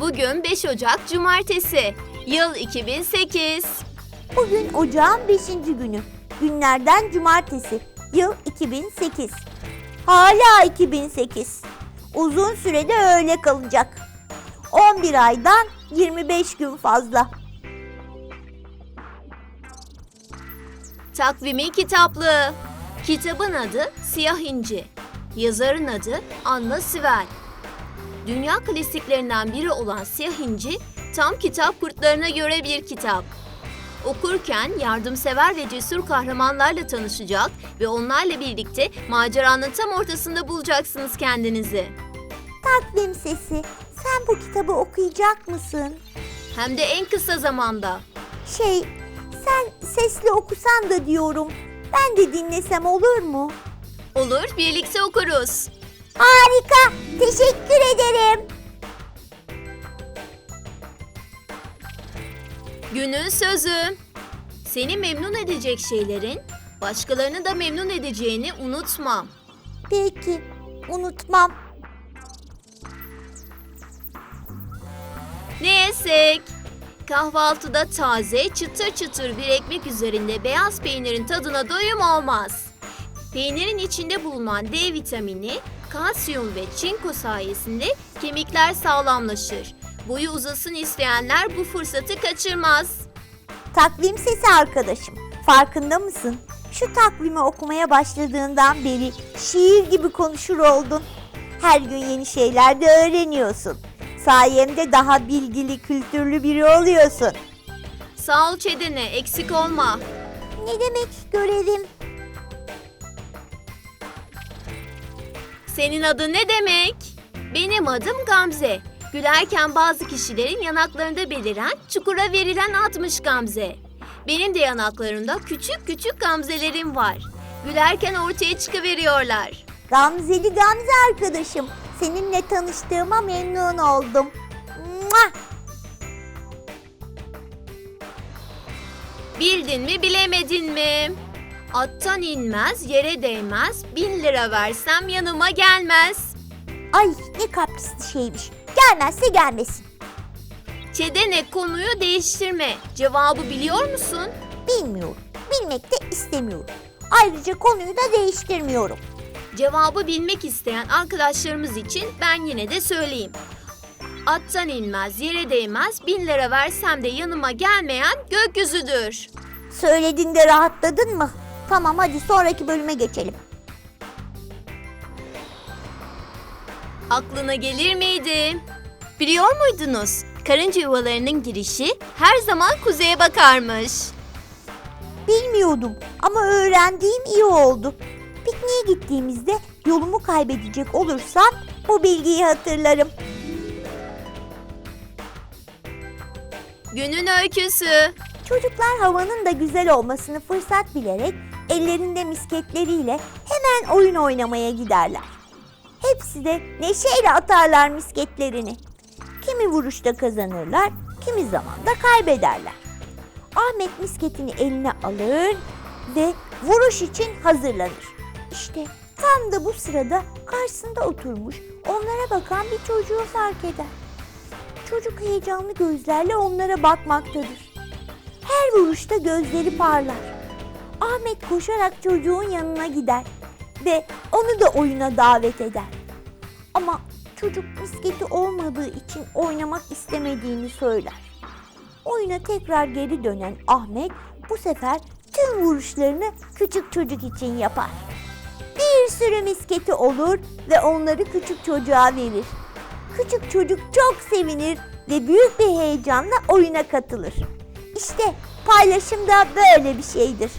Bugün 5 Ocak Cumartesi. Yıl 2008. Bugün ocağın 5. günü. Günlerden cumartesi. Yıl 2008. Hala 2008. Uzun sürede öyle kalacak. 11 aydan 25 gün fazla. Takvimi kitaplığı. Kitabın adı Siyah İnci. Yazarın adı Anna Svel. Dünya klasiklerinden biri olan Siyah İnci, tam kitap kurtlarına göre bir kitap. Okurken yardımsever ve cesur kahramanlarla tanışacak ve onlarla birlikte maceranın tam ortasında bulacaksınız kendinizi. Takvim sesi. Sen bu kitabı okuyacak mısın? Hem de en kısa zamanda. Şey, sen sesli okusan da diyorum. Ben de dinlesem olur mu? Olur, birlikte okuruz. Harika. Teşekkür ederim. Günün sözü. Seni memnun edecek şeylerin başkalarını da memnun edeceğini unutma. Peki. Unutmam. Ne yesek? Kahvaltıda taze, çıtır çıtır bir ekmek üzerinde beyaz peynirin tadına doyum olmaz. Peynirin içinde bulunan D vitamini, kalsiyum ve çinko sayesinde kemikler sağlamlaşır. Boyu uzasın isteyenler bu fırsatı kaçırmaz. Takvim sesi arkadaşım. Farkında mısın? Şu takvimi okumaya başladığından beri şiir gibi konuşur oldun. Her gün yeni şeyler de öğreniyorsun. Sayemde daha bilgili, kültürlü biri oluyorsun. Sağ ol Çedene, eksik olma. Ne demek görevim? Senin adın ne demek? Benim adım Gamze. Gülerken bazı kişilerin yanaklarında beliren, çukura verilen atmış Gamze. Benim de yanaklarımda küçük küçük gamzelerim var. Gülerken ortaya çıkıveriyorlar. Gamzeli Gamze arkadaşım. Seninle tanıştığıma memnun oldum. Mua! Bildin mi bilemedin mi? Attan inmez, yere değmez, bin lira versem yanıma gelmez. Ay ne kaprisli şeymiş. Gelmezse gelmesin. Çedene konuyu değiştirme. Cevabı biliyor musun? Bilmiyorum. Bilmek de istemiyorum. Ayrıca konuyu da değiştirmiyorum. Cevabı bilmek isteyen arkadaşlarımız için ben yine de söyleyeyim. Attan inmez, yere değmez, bin lira versem de yanıma gelmeyen gökyüzüdür. Söylediğinde rahatladın mı? Tamam hadi sonraki bölüme geçelim. Aklına gelir miydi? Biliyor muydunuz? Karınca yuvalarının girişi her zaman kuzeye bakarmış. Bilmiyordum ama öğrendiğim iyi oldu. Pikniğe gittiğimizde yolumu kaybedecek olursam bu bilgiyi hatırlarım. Günün öyküsü. Çocuklar havanın da güzel olmasını fırsat bilerek ellerinde misketleriyle hemen oyun oynamaya giderler. Hepsi de neşeyle atarlar misketlerini. Kimi vuruşta kazanırlar, kimi zaman da kaybederler. Ahmet misketini eline alır ve vuruş için hazırlanır. İşte tam da bu sırada karşısında oturmuş onlara bakan bir çocuğu fark eder. Çocuk heyecanlı gözlerle onlara bakmaktadır. Her vuruşta gözleri parlar. Ahmet koşarak çocuğun yanına gider ve onu da oyuna davet eder. Ama çocuk misketi olmadığı için oynamak istemediğini söyler. Oyuna tekrar geri dönen Ahmet bu sefer tüm vuruşlarını küçük çocuk için yapar. Bir sürü misketi olur ve onları küçük çocuğa verir. Küçük çocuk çok sevinir ve büyük bir heyecanla oyuna katılır. İşte paylaşım da böyle bir şeydir.